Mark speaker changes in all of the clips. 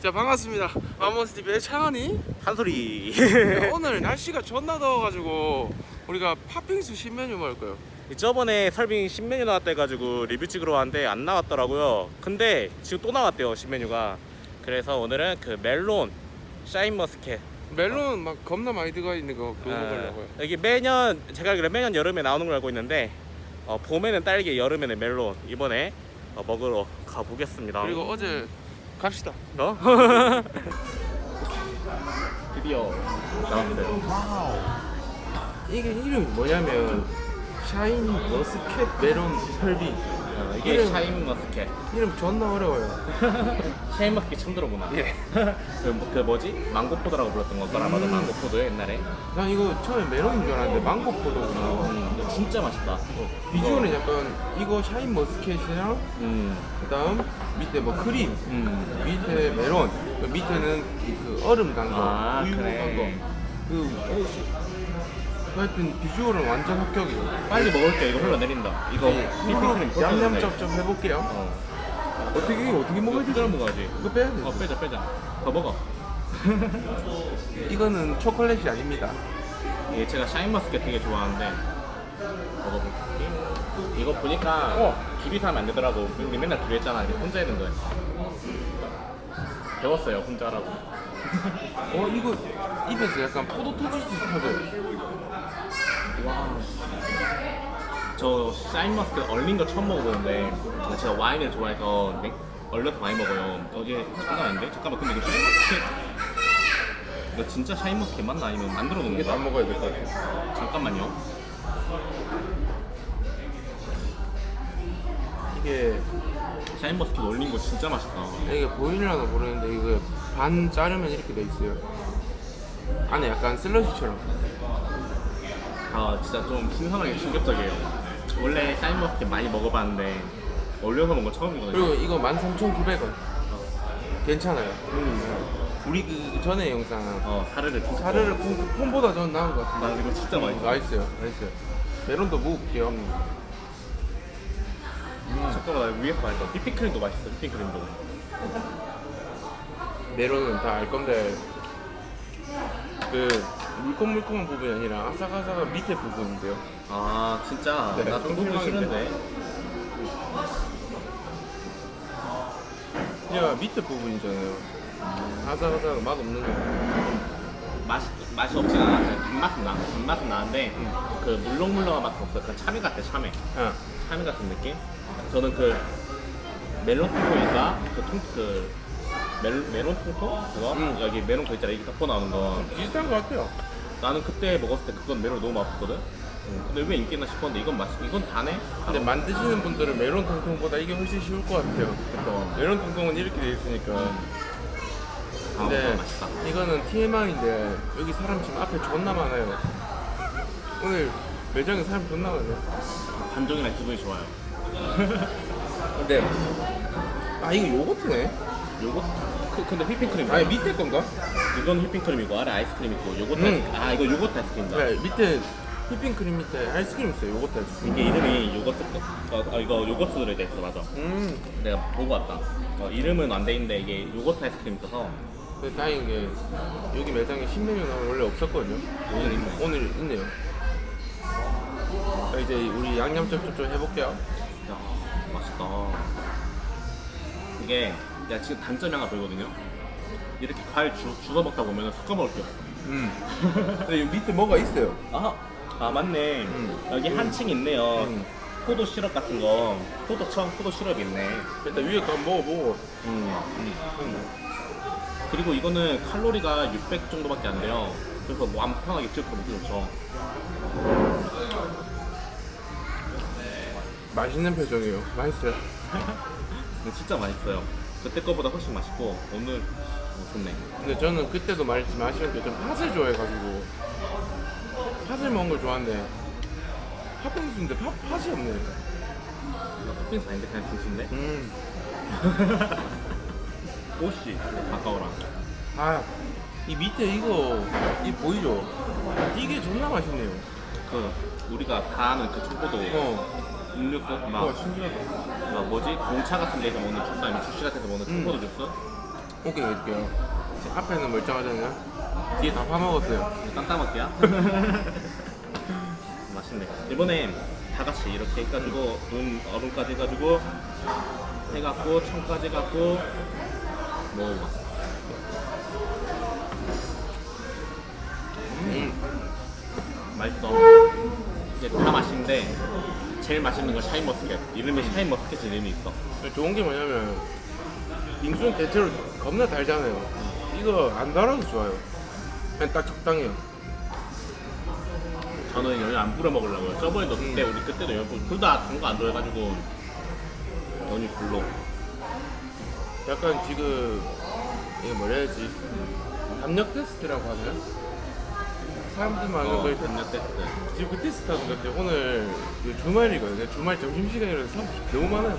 Speaker 1: 자 반갑습니다. 마모스 TV의 창환이.
Speaker 2: 한소리.
Speaker 1: 오늘 날씨가 존나 더워가지고 우리가 팥빙수 신메뉴 먹을 거예요.
Speaker 2: 저번에 설빙 신메뉴 나왔다 해가지고 리뷰 찍으러 왔는데 안 나왔더라고요. 근데 지금 또 나왔대요 신메뉴가. 그래서 오늘은 그 멜론 샤인머스켓.
Speaker 1: 멜론 막 겁나 많이 들어가 있는 거 그거
Speaker 2: 아,
Speaker 1: 먹으려고요.
Speaker 2: 여기 매년 제가 알기로 매년 여름에 나오는 걸 알고 있는데 어, 봄에는 딸기, 여름에는 멜론. 이번에 어, 먹으러 가보겠습니다.
Speaker 1: 그리고 어제 갑시다.
Speaker 2: 어? 드디어 나왔어요.
Speaker 1: 이게 이름이 뭐냐면 샤인 머스켓 메론 설빙.
Speaker 2: 어, 이게
Speaker 1: 이름-
Speaker 2: 샤인 머스켓.
Speaker 1: 이름 존나 어려워요.
Speaker 2: 샤인 머스켓 처음 들어보나?
Speaker 1: 예.
Speaker 2: 그, 그 뭐지? 망고포도라고 불렀던 거더라 맞아
Speaker 1: 음.
Speaker 2: 망고포도 옛날에
Speaker 1: 난 이거 처음에 메론인 줄 알았는데 망고 포도구나.
Speaker 2: 음, 이거 진짜 맛있다
Speaker 1: 비주얼은 약간 이거 샤인 머스켓이랑
Speaker 2: 음,
Speaker 1: 그다음 밑에 뭐 크림,
Speaker 2: 음.
Speaker 1: 밑에 메론, 그 밑에는 그 얼음 간 거,
Speaker 2: 아,
Speaker 1: 우유
Speaker 2: 그래.
Speaker 1: 간 거. 그 어, 씨. 하여튼 비주얼은 완전 합격이에요.
Speaker 2: 빨리 먹을게 이거 흘러내린다 이거
Speaker 1: 이
Speaker 2: 휘핑크림
Speaker 1: 후루 얌얌 쩝쩝 해볼게요.
Speaker 2: 어.
Speaker 1: 어떻게 어떻게 먹어야 되지?
Speaker 2: 뜯어 먹어야지
Speaker 1: 이거 빼야 돼.
Speaker 2: 어 빼자 빼자 더 먹어
Speaker 1: 이거는 초콜릿이 아닙니다.
Speaker 2: 이게 제가 샤인머스켓 되게 좋아하는데 먹어볼게 이거 보니까
Speaker 1: 어.
Speaker 2: 둘이 사면 안 되더라고 우리 맨날 둘이 했잖아 이제 혼자 있는 거야 배웠어요 혼자 하라고
Speaker 1: 어 이거 입에서 약간 포도 터질 수 있다고요.
Speaker 2: 저 샤인머스켓 얼린 거 처음 먹어보는데 제가 와인을 좋아해서 맥- 얼려서 많이 먹어요. 어제 장난 아닌데? 잠깐만 근데 이거 샤인머스켓 이거 진짜 샤인머스켓 맞나 아니면 만들어 놓은
Speaker 1: 이게 다? 먹어야 될 것 같아요.
Speaker 2: 잠깐만요.
Speaker 1: 이게
Speaker 2: 샤인머스켓 얼린 거 진짜 맛있다.
Speaker 1: 이게 보이려나 모르는데 이거 반 자르면 이렇게 돼 있어요. 안에 약간 슬러시처럼.
Speaker 2: 아 진짜 좀 신선하게 충격적이에요. 원래 샤인머스켓 많이 먹어봤는데 얼려서 먹은 거 처음이거든요.
Speaker 1: 그리고 이거 13,900원. 괜찮아요.
Speaker 2: 음.
Speaker 1: 우리 그 전에 영상
Speaker 2: 어 사르르 핑크.
Speaker 1: 사르르 콩, 콩보다 전 나은 것 같은데.
Speaker 2: 나 이거 진짜 맛있어.
Speaker 1: 맛있어요. 맛있어요. 메론도 먹어볼게요.
Speaker 2: 나 위에서 맛있어. 휘핑크림도 맛있어. 휘핑크림도.
Speaker 1: 메론은 다알 건데 그 물컹물컹한 부분이 아니라 아삭아삭한 밑에 부분인데요.
Speaker 2: 아 진짜
Speaker 1: 네,
Speaker 2: 나좀
Speaker 1: 좀
Speaker 2: 부분
Speaker 1: 실망인데.
Speaker 2: 싫은데.
Speaker 1: 그냥 밑에 부분이잖아요. 아삭아삭 맛 없는 거.
Speaker 2: 맛이 맛이 없진 않아. 단맛은 나. 단맛은 나는데
Speaker 1: 음.
Speaker 2: 그 물렁물렁한 맛은 없어. 그냥 참외 같아. 참외.
Speaker 1: 아,
Speaker 2: 참외 같은 느낌. 저는 그 멜론 통통인가 그 통 그 멜론 통통 그거
Speaker 1: 음.
Speaker 2: 여기 멜론 그 있잖아. 여기 덮어 나오는 거.
Speaker 1: 비슷한 것 같아요.
Speaker 2: 나는 그때 먹었을 때 그건 멜론 너무 맛없거든. 음, 근데 왜 인기 있나 싶었는데 이건 맛 이건 다네.
Speaker 1: 근데 만드시는 분들은 메론 통통보다 이게 훨씬 쉬울 것 같아요.
Speaker 2: 그거
Speaker 1: 메론 통통은 이렇게 돼 있으니까.
Speaker 2: 아
Speaker 1: 근데
Speaker 2: 그건 맛있다.
Speaker 1: 이거는 TMI인데 여기 사람 지금 앞에 존나 많아요. 오늘 매장에 사람 존나 많아요.
Speaker 2: 감정이랑 기분이 좋아요.
Speaker 1: 근데 아 이거 요거트네.
Speaker 2: 요거 그, 근데 휘핑크림
Speaker 1: 아니 밑에 건가?
Speaker 2: 이건 휘핑크림이고 아래 아이스크림 있고 요거트
Speaker 1: 음.
Speaker 2: 아이스크림. 아 이거 요거트 아이스크림이다.
Speaker 1: 네 밑에 휘핑크림 밑에 아이스크림 있어요. 요거트 아이스크림.
Speaker 2: 이게 이름이 요거트 어, 어, 이거 요거트 들어있다 있어 맞아.
Speaker 1: 음.
Speaker 2: 내가 보고 왔다. 어, 이름은 안 돼 있는데 이게 요거트 아이스크림 있어서
Speaker 1: 근데 다행인 게 여기 매장에 신메뉴 나오면 원래 없었거든요.
Speaker 2: 오늘 있네.
Speaker 1: 오늘 있네요. 자, 이제 우리 양념점점 좀 해볼게요.
Speaker 2: 야 맛있다. 이게 내가 지금 단점이 하나 보이거든요. 이렇게 과일 주, 주워 먹다 보면 섞어 먹을 게 없어.
Speaker 1: 음. 근데 여기 밑에 뭐가 있어요.
Speaker 2: 아, 아 맞네.
Speaker 1: 음.
Speaker 2: 여기
Speaker 1: 음.
Speaker 2: 한층 있네요.
Speaker 1: 음.
Speaker 2: 포도 시럽 같은 거. 포도 청, 포도 시럽 있네.
Speaker 1: 일단 위에 거 한번 먹어보고.
Speaker 2: 음.
Speaker 1: 음.
Speaker 2: 그리고 이거는 칼로리가 600 정도밖에 안 돼요. 그래서 뭐 아무 편하게 찍어 먹기 좋죠.
Speaker 1: 맛있는 표정이에요. 맛있어요.
Speaker 2: 근데 진짜 맛있어요. 그때 거보다 훨씬 맛있고 오늘 어, 좋네.
Speaker 1: 근데 저는 그때도 말했지만 아시는 게좀 팥을 좋아해가지고 팥을 먹는 걸 좋아하는데 팥빙수인데 팥, 팥이 없네.
Speaker 2: 팥빙수 아닌데 그냥 빙수인데?
Speaker 1: 음.
Speaker 2: 오씨 아까워라.
Speaker 1: 아, 이 밑에 이거, 이 보이죠? 이게 존나 맛있네요.
Speaker 2: 그 우리가 다 아는 그 청포도
Speaker 1: 어.
Speaker 2: 음료수 막,
Speaker 1: 와, 신기하다.
Speaker 2: 막 뭐지 공차 같은 데서 먹는 주스 아니면 주시 같은 데서 먹는
Speaker 1: 음.
Speaker 2: 청포도 주스
Speaker 1: 오케이 해줄게요. 제 앞에는 멀쩡하잖아요. 뒤에 다 파먹었어요.
Speaker 2: 땀땀할게요. 맛있네. 이번에 다 같이 이렇게 해가지고 눈 얼음까지 해가지고 해갖고 청까지 해갖고 먹어봤어.
Speaker 1: 음.
Speaker 2: 맛있어. 이제 다 맛있는데 제일 맛있는 건 샤인 머스켓. 이름이 샤인 머스켓 이름이 있어.
Speaker 1: 좋은 게 뭐냐면 빙수는 대체로 겁나 달잖아요. 이거 안 달아도 좋아요. 그냥 딱 적당해요.
Speaker 2: 저는 연유 안 뿌려 먹으려고요. 저번에도 그때 우리 그때도 연유 둘다 단 거 안 좋아해가지고 연유 불로.
Speaker 1: 약간 지금 이게 뭐라 해야지 담력 테스트라고 하나요? 사람들 많은
Speaker 2: 어,
Speaker 1: 걸
Speaker 2: 단맛 테스트.
Speaker 1: 지금 그 테스트 하는 것 같아요. 오늘 그 주말이거든요. 주말 점심시간이라서 사람 너무 많아요.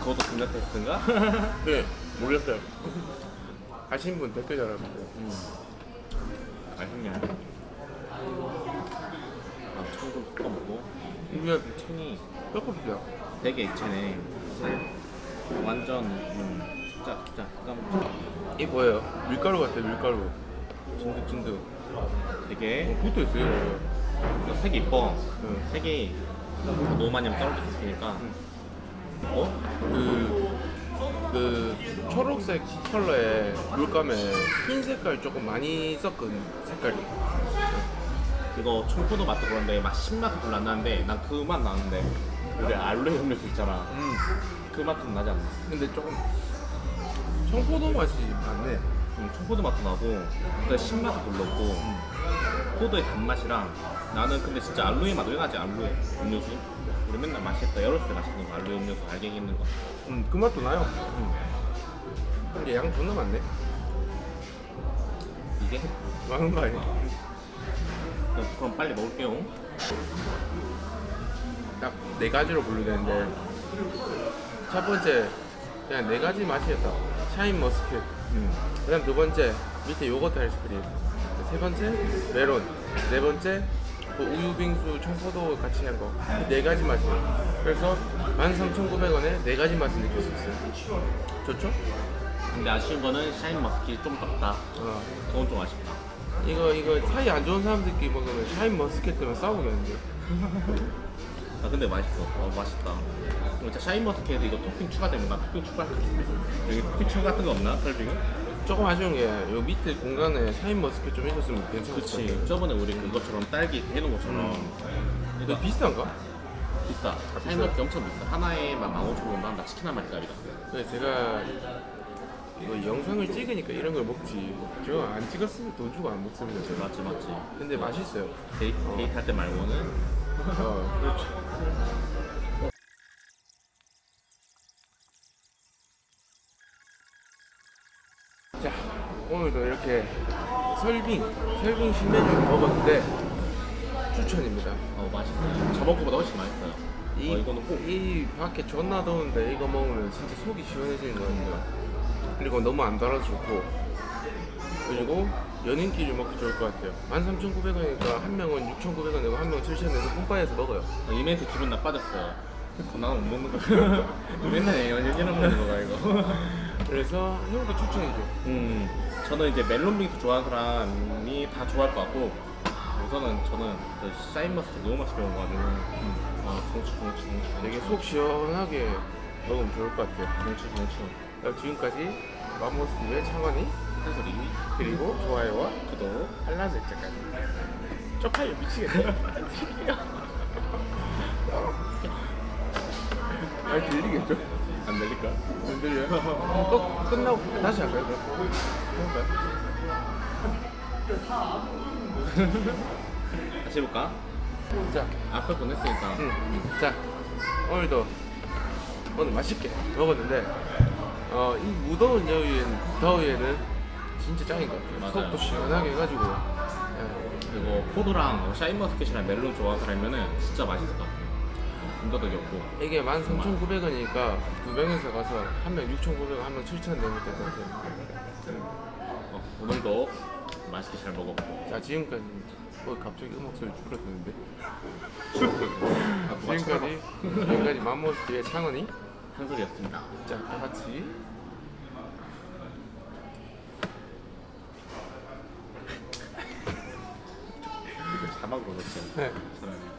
Speaker 2: 그것도 단맛 테스트인가?
Speaker 1: 네, 모르겠어요. 하신 분 댓글 달아주세요.
Speaker 2: 음. 맛있냐? 아, 청도 섞어 먹고.
Speaker 1: 이게
Speaker 2: 청이
Speaker 1: 떡볶이야.
Speaker 2: 되게 액체네. 완전 음, 진짜 진짜
Speaker 1: 깜이 뭐예요? 밀가루 같아요, 밀가루. 찐득찐득.
Speaker 2: 되게
Speaker 1: 붙어 있어요.
Speaker 2: 색이 이뻐.
Speaker 1: 응.
Speaker 2: 색이 너무 많이 수 있으니까. 어?
Speaker 1: 그, 그 초록색 컬러의 물감에 흰 색깔 조금 많이 섞은 색깔이.
Speaker 2: 이거 청포도 맛도 그런데 맛 신맛은 별로 안 나는데 난 그 맛 나는데 우리 알로에 음료수 있잖아.
Speaker 1: 음.
Speaker 2: 그 맛 좀 나지 않나?
Speaker 1: 근데 조금 청포도 맛이 많네.
Speaker 2: 음, 청포도 맛도 나고 근데 신맛은 별로 없고 포도의 단맛이랑 나는 근데 진짜 알로에 맛 왜 나지 알로에 음료수? 우리 맨날 마시겠다 열었을 때 마시는 거 알로에 음료수 알갱이 있는 거.
Speaker 1: 음, 그 맛도 나요.
Speaker 2: 음.
Speaker 1: 근데 양 존나 많네.
Speaker 2: 이게
Speaker 1: 많은 거 아니야?
Speaker 2: 그럼, 빨리 먹을게요.
Speaker 1: 딱 네 가지로 분류되는데 첫 번째 그냥 네 가지 맛이었다. 샤인 머스켓.
Speaker 2: 음.
Speaker 1: 그다음 두 번째 밑에 요거트 아이스크림. 세 번째 메론. 네 번째 그 우유 빙수 청포도 같이 한 거. 네 가지 맛이에요. 그래서 13,900원에 네 가지 맛을 느낄 수 있어요. 좋죠?
Speaker 2: 근데 아쉬운 거는 샤인 머스켓이 좀 적다.
Speaker 1: 어.
Speaker 2: 그건 좀 아쉽다.
Speaker 1: 이거 이거 사이 안 좋은 사람들끼리 먹으면 샤인 머스켓 때문에 싸우겠는데.
Speaker 2: 아 근데 맛있어. 어 맛있다. 진짜 샤인 머스켓 이거 토핑 추가되면 나 토핑 추가할게. 여기 토핑 추가 같은 거 없나? 설빙은?
Speaker 1: 조금 아쉬운 게 요 밑에 공간에 샤인 머스켓 좀 있었으면 괜찮을 것
Speaker 2: 그치.
Speaker 1: 같아요.
Speaker 2: 저번에 우리 그것처럼 딸기 이렇게 해놓은 것처럼.
Speaker 1: 이거
Speaker 2: 이거
Speaker 1: 비싼가?
Speaker 2: 비싸. 샤인 머스켓 엄청 비싸. 하나에 막 15,000원 한다. 치킨 한 마리짜리가.
Speaker 1: 그래서 제가 이거 영상을 찍으니까 이런 걸 먹지. 저 안 찍었으면 돈 주고 안 먹습니다. 제가.
Speaker 2: 맞지 맞지.
Speaker 1: 근데 맛있어요.
Speaker 2: 데이트, 데이트 할때 말고는
Speaker 1: 어, 그렇죠. 자, 오늘도 이렇게 설빙, 설빙 신메뉴 먹었는데 추천입니다.
Speaker 2: 어 맛있어요. 저번 거보다 훨씬 맛있어요.
Speaker 1: 이,
Speaker 2: 어 이거는 꼭
Speaker 1: 이 밖에 존나 더운데 이거 먹으면 진짜 속이 시원해지는 거 같아요. 그리고 너무 안 달아서 좋고 그리고 연인끼리 먹기 좋을 것 같아요. 13,900원이니까 한 명은 6,900원 내고 한 명은 7,000원 내서 홈바에서 먹어요.
Speaker 2: 어, 이멘트 기분 나빠졌어요. 나는 못 먹는 거. 맨날 연예인 먹는 거가 이거.
Speaker 1: 그래서 형도 추천해줘.
Speaker 2: 음, 저는 이제 멜론 빙수 좋아하는 사람이 다 좋아할 것 같고 우선은 저는 그 샤인 머스켓 너무 맛있게 먹어가지고 아 정추 정추 정추
Speaker 1: 되게 속 시원하게 먹으면 좋을 것 같아요.
Speaker 2: 정추 정추
Speaker 1: 지금까지 맘모스TV의 창원이
Speaker 2: 한소리
Speaker 1: 그리고 좋아요와
Speaker 2: 구독
Speaker 1: 알람 설정까지. 쪽팔려 미치겠네. 말 들리겠죠?
Speaker 2: 안 들릴까?
Speaker 1: 안 들려요? 꼭 끝나고 다시 할까요? 그럼?
Speaker 2: 다시 해볼까?
Speaker 1: 자,
Speaker 2: 앞에 보냈으니까
Speaker 1: 응. 자, 오늘도 오늘 맛있게 먹었는데 어, 이 무더운 여위엔, 더위에는 진짜 짱인 것 같아요.
Speaker 2: 맞아요.
Speaker 1: 속도 시원하게 해가지고 예.
Speaker 2: 그리고 포도랑 샤인머스켓이랑 멜론 좋아하는 사람이면은 진짜 맛있을 것 같아요 군더더기 없고
Speaker 1: 이게 13,900원이니까 두 명이서 가서 한 명 6,900원, 한 명 7,000원 내면 될 것 같아요.
Speaker 2: 어, 오늘도 맛있게 잘 먹었고
Speaker 1: 자, 지금까지 뭐 갑자기 음악 소리 줄어드는데
Speaker 2: 아, 누가
Speaker 1: 지금까지 지금까지 맘모스TV의 창원이
Speaker 2: 한 소리였습니다.
Speaker 1: 자, 다 같이.
Speaker 2: 자막으로 넣지.
Speaker 1: 네.
Speaker 2: 잘하네.